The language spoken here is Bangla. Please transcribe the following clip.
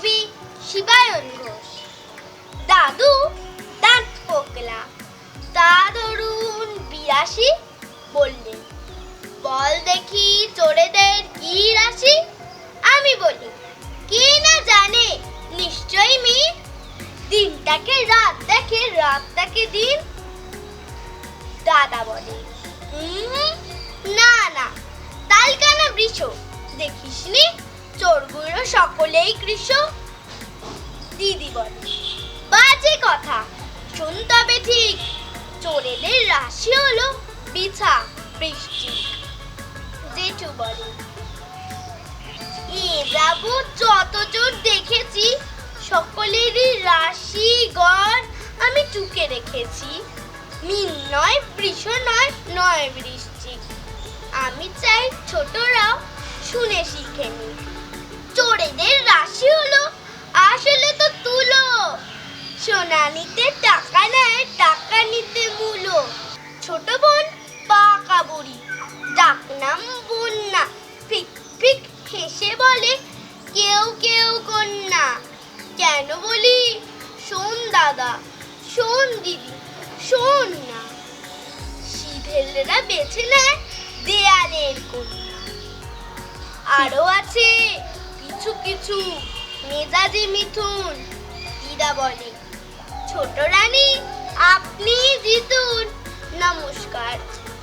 কবি শিবায়ন ঘোষ। দাদু দাঁত পোকলা। তা ধরুন বিরাশি বললেন বল দেখি চোরেদের কি রাশি? আমি বলি কে না জানে নিশ্চয়ই মির দিনটাকে রাত দেখে রাতটাকে দিন। দাদা বলে "উম, সকলেই কৃষ দিদি বলে। বাজে কথা। শুন তবে ঠিক। চোরেদের রাশি হলো বিছা, বৃষ্টি। জেঠু বলে, এ যাব যত চোর দেখেছি, সকলেরই রাশি, গড় আমি টুকে রেখেছি। মিন নয়, বৃষ নয় নয় বৃশ্চিক আমি চাই ছোটরাও শুনে শিখে নি চোরেদের রাশি হলো আসলে তো তুলো। সোনা নিতে টাকা নেয়, টাকা নিতে মূলো। ছোট বোন পাকা বুড়ি, ডাক নাম বন্যা। ফিক ফিক হেসে বলে, কেউ কেউ কন্যা। কেন বলি? শোন দাদা, শোন দিদি, শোন না। শিভেলরা বেছে নেয় দেয়ালের কন্যা। আরও আছে কিছু মেজাজি মিথুন দিদা বলে। ছোট রানী